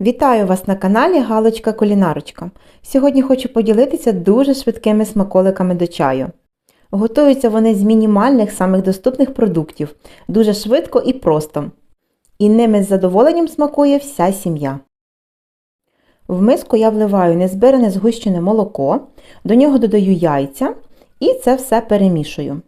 Вітаю вас на каналі Галочка Кулінарочка. Сьогодні хочу поділитися дуже швидкими смаколиками до чаю. Готуються вони з мінімальних самих доступних продуктів, дуже швидко і просто. І ними з задоволенням смакує вся сім'я. В миску я вливаю незбирене згущене молоко, до нього додаю яйця і це все перемішую.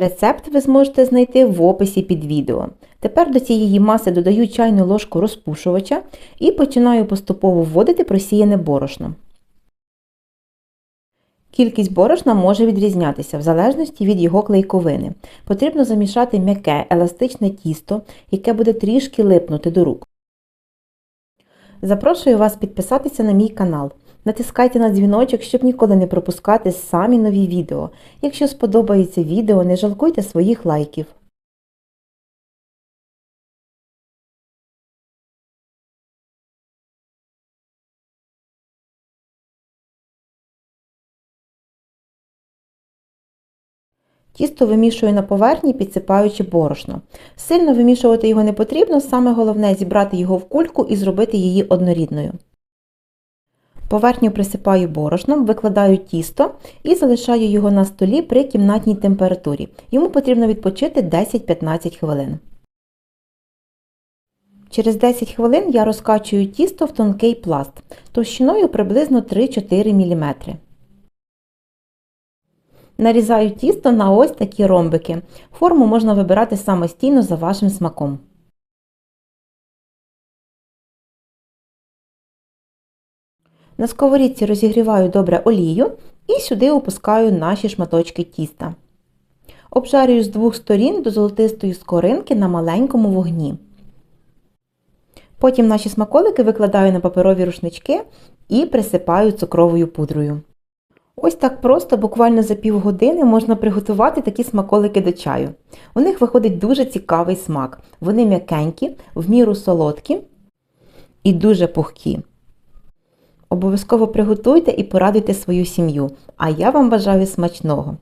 Рецепт ви зможете знайти в описі під відео. Тепер до цієї маси додаю чайну ложку розпушувача і починаю поступово вводити просіяне борошно. Кількість борошна може відрізнятися в залежності від його клейковини. Потрібно замішати м'яке, еластичне тісто, яке буде трішки липнути до рук. Запрошую вас підписатися на мій канал. Натискайте на дзвіночок, щоб ніколи не пропускати самі нові відео. Якщо сподобається відео, не жалкуйте своїх лайків. Тісто вимішую на поверхні, підсипаючи борошно. Сильно вимішувати його не потрібно, саме головне зібрати його в кульку і зробити її однорідною. Поверхню присипаю борошном, викладаю тісто і залишаю його на столі при кімнатній температурі. Йому потрібно відпочити 10-15 хвилин. Через 10 хвилин я розкачую тісто в тонкий пласт товщиною приблизно 3-4 мм. Нарізаю тісто на ось такі ромбики. Форму можна вибирати самостійно за вашим смаком. На сковорідці розігріваю добре олію і сюди опускаю наші шматочки тіста. Обжарюю з двох сторін до золотистої скоринки на маленькому вогні. Потім наші смаколики викладаю на паперові рушнички і присипаю цукровою пудрою. Ось так просто, буквально за півгодини можна приготувати такі смаколики до чаю. У них виходить дуже цікавий смак. Вони м'якенькі, в міру солодкі і дуже пухкі. Обов'язково приготуйте і порадуйте свою сім'ю. А я вам бажаю смачного!